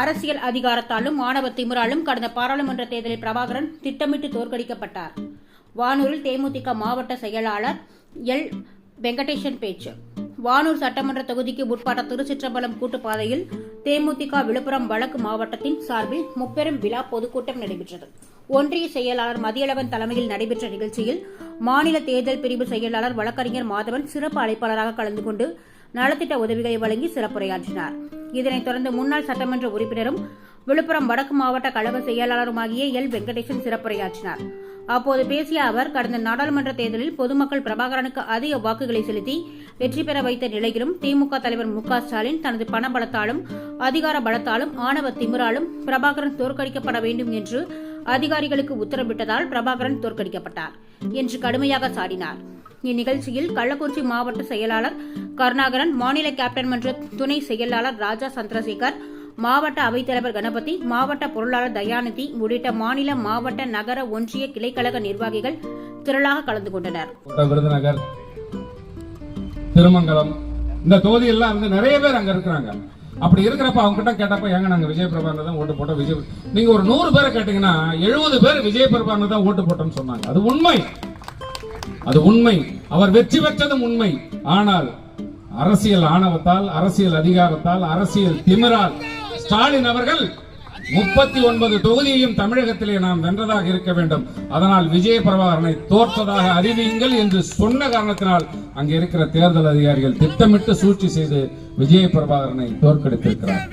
அரசியல் அதிகாரத்தாலும் மாணவ திமுறாலும் கடந்த பாராளுமன்ற தேர்தலில் பிரபாகரன் திட்டமிட்டு தோற்கடிக்கப்பட்டார். வானூரில் தேமுதிக மாவட்ட செயலாளர் எல். வெங்கடேசன் பேச்சு. வானூர் சட்டமன்ற தொகுதிக்கு உட்பட்ட திருச்சிற்றம்பலம் கூட்டுப்பாதையில் தேமுதிக விழுப்புரம் வழக்கு மாவட்டத்தின் சார்பில் முப்பெரும் விழா பொதுக்கூட்டம் நடைபெற்றது. ஒன்றிய செயலாளர் மதியளவன் தலைமையில் நடைபெற்ற நிகழ்ச்சியில் மாநில தேர்தல் பிரிவு செயலாளர் வழக்கறிஞர் மாதவன் சிறப்பு அழைப்பாளராக கலந்து கொண்டு நலத்திட்ட உதவிகளை வழங்கி சிறப்புரையாற்றினார். இதனைத் தொடர்ந்து முன்னாள் சட்டமன்ற உறுப்பினரும் விழுப்புரம் வடக்கு மாவட்ட கழக செயலாளருமாகிய எல். வெங்கடேசன் சிறப்புரையாற்றினார். அப்போது பேசிய அவர் கடந்த நாடாளுமன்ற தேர்தலில் பொதுமக்கள் பிரபாகரனுக்கு அதிக வாக்குகளை செலுத்தி வெற்றி பெற வைத்த நிலையிலும் திமுக தலைவர் மு ஸ்டாலின் தனது பண பலத்தாலும் அதிகார பலத்தாலும் ஆணவ திமிராலும் பிரபாகரன் தோற்கடிக்கப்பட வேண்டும் என்று அதிகாரிகளுக்கு உத்தரவிட்டதால் பிரபாகரன் தோற்கடிக்கப்பட்டார் என்று கடுமையாக சாடினார். இந்நிகழ்ச்சியில் கள்ளக்குறிச்சி மாவட்ட செயலாளர் கருணாகரன் மாநில கேப்டன் மன்ற துணை செயலாளர் ராஜா சந்திரசேகர் மாவட்ட அவைத்தலைவர் கணபதி மாவட்ட பொருளாளர் தயாநிதி உள்ளிட்ட மாநில மாவட்ட நகர ஒன்றிய கிளைக்கழக நிர்வாகிகள் திரளாக கலந்து கொண்டனர். விருதுநகர் திருமங்கலம் இந்த தொகுதியெல்லாம் வந்து நிறைய பேர் அங்க இருக்கிறாங்க. அப்படி இருக்கிறப்ப அவங்க கிட்ட கேட்டப்ப ஏங்க நாங்க விஜய் பிரபாகர் தான் ஓட்டு போட்டோம். விஜய் நீங்க ஒரு நூறு பேரை கேட்டீங்கன்னா எழுபது பேர் விஜய் பிரபாகர் தான் ஓட்டு போட்டோம்னு சொன்னாங்க. அது உண்மை. அது உண்மை. அவர் வெற்றி பெற்றதும் உண்மை. ஆனால் அரசியல் ஆணவத்தால் அரசியல் அதிகாரத்தால் அரசியல் திமிரால் ஸ்டாலின் அவர்கள் முப்பத்தி ஒன்பது தொகுதியையும் தமிழகத்திலே நாம் வென்றதாக இருக்க வேண்டும். அதனால் விஜய பிரபாகரனை தோற்றதாக அறிவியுங்கள் என்று சொன்ன காரணத்தினால் அங்கே இருக்கிற தேர்தல் அதிகாரிகள் திட்டமிட்டு சூழ்ச்சி செய்து விஜய பிரபாகரனை தோற்கடித்திருக்கிறார்.